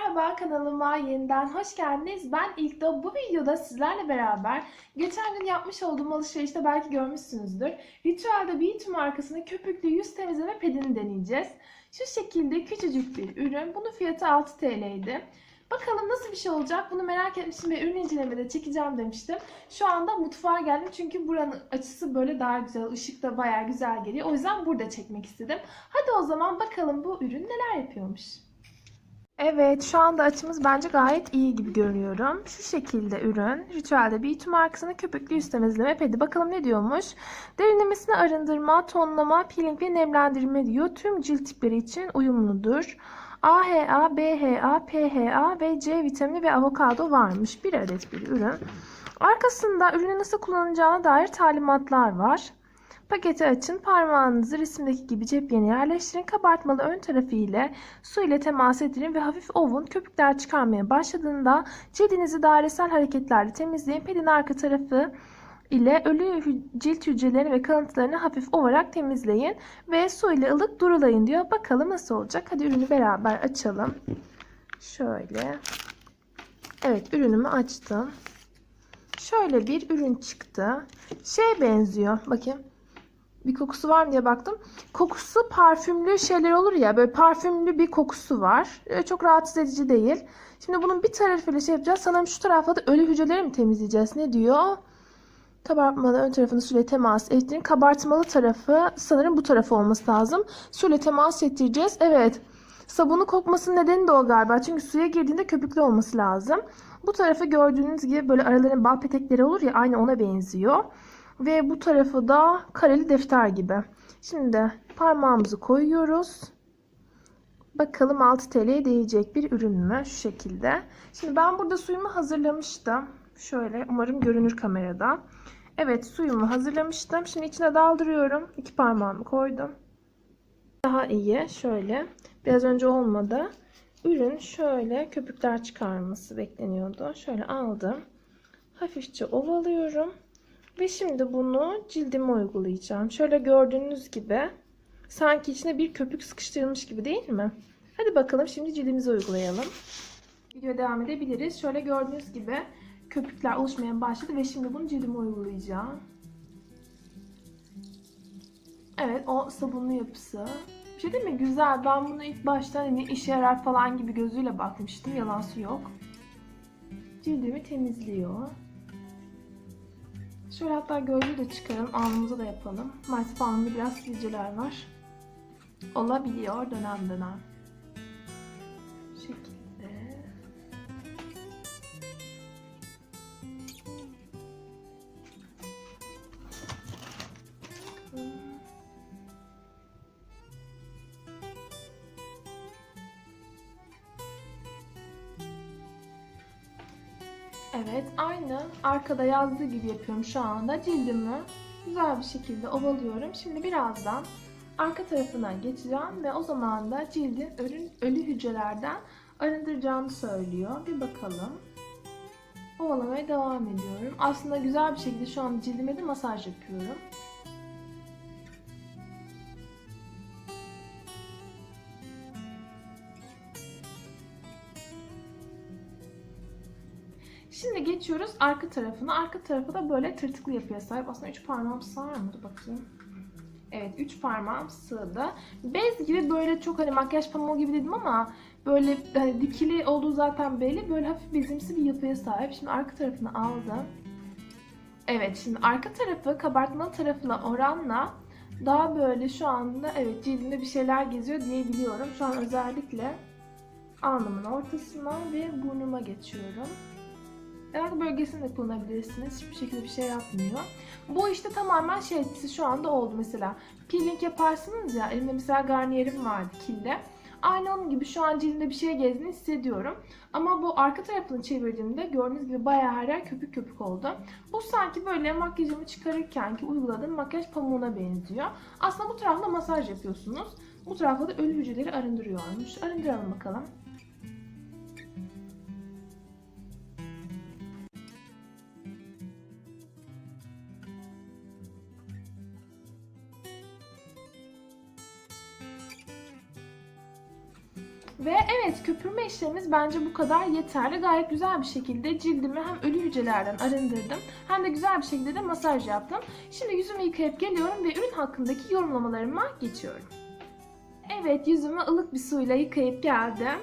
merhaba kanalıma yeniden hoş geldiniz. Ben İlkdo. Bu videoda sizlerle beraber geçen gün yapmış olduğum alışverişte belki görmüşsünüzdür. Ritüelde Beauty markasının köpüklü yüz temizleme pedini deneyeceğiz. Şu şekilde küçücük bir ürün. Bunun fiyatı 6 TL'ydi. Bakalım nasıl bir şey olacak bunu merak etmiştim ve ürün incelemede çekeceğim demiştim. Şu anda mutfağa geldim çünkü buranın açısı böyle daha güzel, ışık da bayağı güzel geliyor. O yüzden burada çekmek istedim. Hadi o zaman bakalım bu ürün neler yapıyormuş. Evet şu anda açımız bence gayet iyi gibi görüyorum. Şu şekilde ürün. Ritüelde Beauty markasının köpüklü yüz temizleme pedi. Bakalım ne diyormuş. Derinlemesine arındırma, tonlama, peeling ve nemlendirme diyor. Tüm cilt tipleri için uyumludur. AHA, BHA, PHA ve C vitamini ve avokado varmış. Bir adet bir ürün. Arkasında ürünü nasıl kullanacağına dair talimatlar var. Paketi açın, parmağınızı resimdeki gibi cepyeni yerleştirin, kabartmalı ön tarafı ile su ile temas ettirin ve hafif ovun. Köpükler çıkarmaya başladığında cildinizi dairesel hareketlerle temizleyin. Pedin arka tarafı ile ölü cilt hücrelerini ve kalıntılarını hafif ovarak temizleyin ve su ile ılık durulayın diyor. Bakalım nasıl olacak. Hadi ürünü beraber açalım. Şöyle. Evet ürünümü açtım. Şöyle bir ürün çıktı. Şeye benziyor. Bakayım. Bir kokusu var mı diye baktım. Kokusu parfümlü şeyler olur ya. Böyle parfümlü bir kokusu var. Öyle çok rahatsız edici değil. Şimdi bunun bir tarafıyla şey yapacağız. Sanırım şu tarafta da ölü hücreleri mi temizleyeceğiz? Ne diyor? Kabartmalı ön tarafını suyla temas ettirin. Kabartmalı tarafı sanırım bu tarafı olması lazım. Suyla temas ettireceğiz. Evet. Sabunun kokmasının nedeni de o galiba. Çünkü suya girdiğinde köpüklü olması lazım. Bu tarafı gördüğünüz gibi böyle araların bal petekleri olur ya aynı ona benziyor. Ve bu tarafı da kareli defter gibi. Şimdi parmağımızı koyuyoruz. Bakalım 6 TL'ye değecek bir ürün mü? Şu şekilde. Şimdi ben burada suyumu hazırlamıştım. Şöyle umarım görünür kamerada. Evet suyumu hazırlamıştım. Şimdi içine daldırıyorum. İki parmağımı koydum. Daha iyi. Şöyle. Biraz önce olmadı. Ürün şöyle köpükler çıkarması bekleniyordu. Şöyle aldım. Hafifçe ovalıyorum. Ve şimdi bunu cildime uygulayacağım. Şöyle gördüğünüz gibi sanki içine bir köpük sıkıştırılmış gibi değil mi? Hadi bakalım şimdi cildimize uygulayalım. Videoya devam edebiliriz. Şöyle gördüğünüz gibi köpükler oluşmaya başladı ve şimdi bunu cildime uygulayacağım. Evet o sabunlu yapısı. Bir şey değil mi? Güzel. Ben bunu ilk başta hani işe yarar falan gibi gözüyle bakmıştım. Yalansı yok. Cildimi temizliyor. Şöyle hatta gözlüğü de çıkaralım. Alnımıza da yapalım. Maalesef alnımda biraz sivilceler var. Olabiliyor dönem dönem. Bu. Evet aynı arkada yazdığı gibi yapıyorum şu anda. Cildimi güzel bir şekilde ovalıyorum. Şimdi birazdan arka tarafına geçeceğim ve o zaman da cildin ölü, ölü hücrelerden arındıracağını söylüyor. Bir bakalım. Ovalamaya devam ediyorum. Aslında güzel bir şekilde şu an cildime de masaj yapıyorum. Geçiyoruz arka tarafına. Arka tarafı da böyle tırtıklı yapıya sahip. Aslında 3 parmağım sığar mı? Dur bakayım. Evet 3 parmağım sığdı. Bez gibi böyle çok hani makyaj pamuğu gibi dedim ama böyle hani dikili olduğu zaten belli. Böyle hafif bezimsi bir yapıya sahip. Şimdi arka tarafını aldım. Evet şimdi arka tarafı kabartmalı tarafına oranla daha böyle şu anda evet cildimde bir şeyler geziyor diyebiliyorum. Şu an özellikle alnımın ortasına ve burnuma geçiyorum. Yanak bölgesini de kullanabilirsiniz. Hiçbir şekilde bir şey yapmıyor. Bu işte tamamen şey etkisi şu anda oldu mesela. Peeling yaparsınız ya. Elimde mesela garnierim vardı kilde. Aynı onun gibi şu an cildimde bir şey gezdiğini hissediyorum. Ama bu arka tarafını çevirdiğimde gördüğünüz gibi bayağı her yer köpük köpük oldu. Bu sanki böyle makyajımı çıkarırken ki uyguladığım makyaj pamuğuna benziyor. Aslında bu tarafta masaj yapıyorsunuz. Bu tarafta da ölü hücreleri arındırıyormuş. Arındıralım bakalım. Ve evet köpürme işlemimiz bence bu kadar yeterli. Gayet güzel bir şekilde cildimi hem ölü hücrelerden arındırdım hem de güzel bir şekilde de masaj yaptım. Şimdi yüzümü yıkayıp geliyorum ve ürün hakkındaki yorumlamalarıma geçiyorum. Evet yüzümü ılık bir suyla yıkayıp geldim.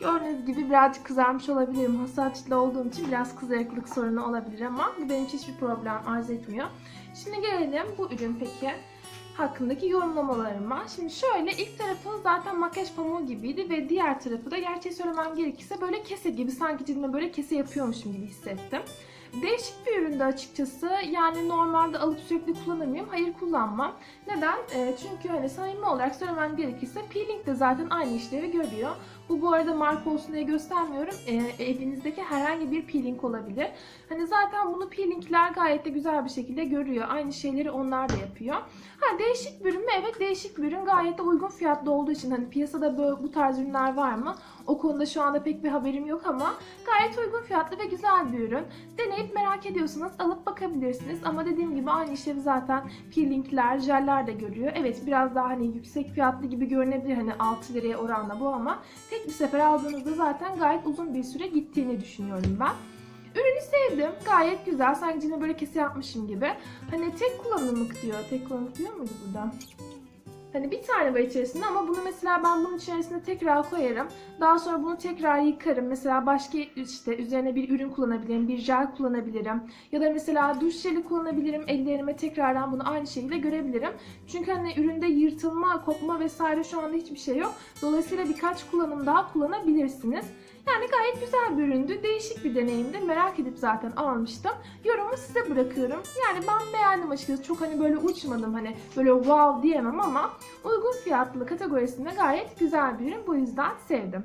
Gördüğünüz gibi birazcık kızarmış olabilirim. Hassasiyetli olduğum için biraz kızarıklık sorunu olabilir ama bu benim hiçbir problem arz etmiyor. Şimdi gelelim bu ürün peki hakkındaki yorumlamalarıma. Şimdi şöyle ilk tarafı zaten makyaj pamuğu gibiydi ve diğer tarafı da gerçeği söylemem gerekirse böyle kese gibi sanki cildime böyle kese yapıyormuşum gibi hissettim. Değişik bir üründü açıkçası. Yani normalde alıp sürekli kullanır? Hayır kullanmam. Neden? Ee, çünkü hani samimi olarak söylemem gerekirse peeling de zaten aynı işlevi görüyor. Bu bu arada marka olsun diye göstermiyorum. Ee, evinizdeki herhangi bir peeling olabilir. Hani zaten bunu peelingler gayet de güzel bir şekilde görüyor. Aynı şeyleri onlar da yapıyor. Ha değişik bir ürün mü? Evet değişik bir ürün. Gayet de uygun fiyatlı olduğu için hani piyasada böyle bu tarz ürünler var mı? O konuda şu anda pek bir haberim yok ama gayet uygun fiyatlı ve güzel bir ürün. Deneyip merak ediyorsanız alıp bakabilirsiniz. Ama dediğim gibi aynı işlevi zaten peelingler, jeller de görüyor. Evet biraz daha hani yüksek fiyatlı gibi görünebilir hani 6 liraya oranla bu ama tek bir sefer aldığınızda zaten gayet uzun bir süre gittiğini düşünüyorum ben. Ürünü sevdim. Gayet güzel. Sanki cildime böyle kese yapmışım gibi. Hani tek kullanımlık diyor. Tek kullanımlık diyor muydu burada? Hani bir tane var içerisinde ama bunu mesela ben bunun içerisine tekrar koyarım. Daha sonra bunu tekrar yıkarım. Mesela başka işte üzerine bir ürün kullanabilirim, bir jel kullanabilirim. Ya da mesela duş jeli kullanabilirim. Ellerime tekrardan bunu aynı şekilde görebilirim. Çünkü hani üründe yırtılma, kopma vesaire şu anda hiçbir şey yok. Dolayısıyla birkaç kullanım daha kullanabilirsiniz. Yani gayet güzel bir üründü. Değişik bir deneyimdi. Merak edip zaten almıştım. Yorumu size bırakıyorum. Yani ben beğendim açıkçası. Çok hani böyle uçmadım hani böyle wow diyemem ama uygun fiyatlı kategorisinde gayet güzel bir ürün. Bu yüzden sevdim.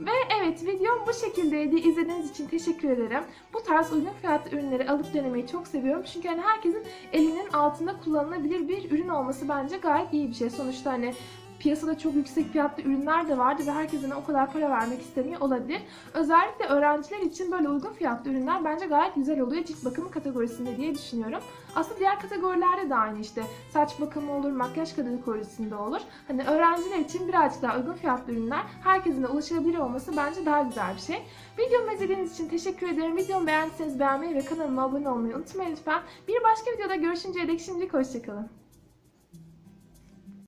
Ve evet videom bu şekildeydi. İzlediğiniz için teşekkür ederim. Bu tarz uygun fiyatlı ürünleri alıp denemeyi çok seviyorum. Çünkü hani herkesin elinin altında kullanılabilir bir ürün olması bence gayet iyi bir şey. Sonuçta hani piyasada çok yüksek fiyatlı ürünler de vardı ve herkesin o kadar para vermek istemiyor olabilir. Özellikle öğrenciler için böyle uygun fiyatlı ürünler bence gayet güzel oluyor cilt bakımı kategorisinde diye düşünüyorum. Aslında diğer kategorilerde de aynı işte saç bakımı olur, makyaj kategorisinde olur. Hani öğrenciler için birazcık daha uygun fiyatlı ürünler herkesin de ulaşılabilir olması bence daha güzel bir şey. Videomu izlediğiniz için teşekkür ederim. Videomu beğendiyseniz beğenmeyi ve kanalıma abone olmayı unutmayın lütfen. Bir başka videoda görüşünceye dek şimdilik hoşçakalın.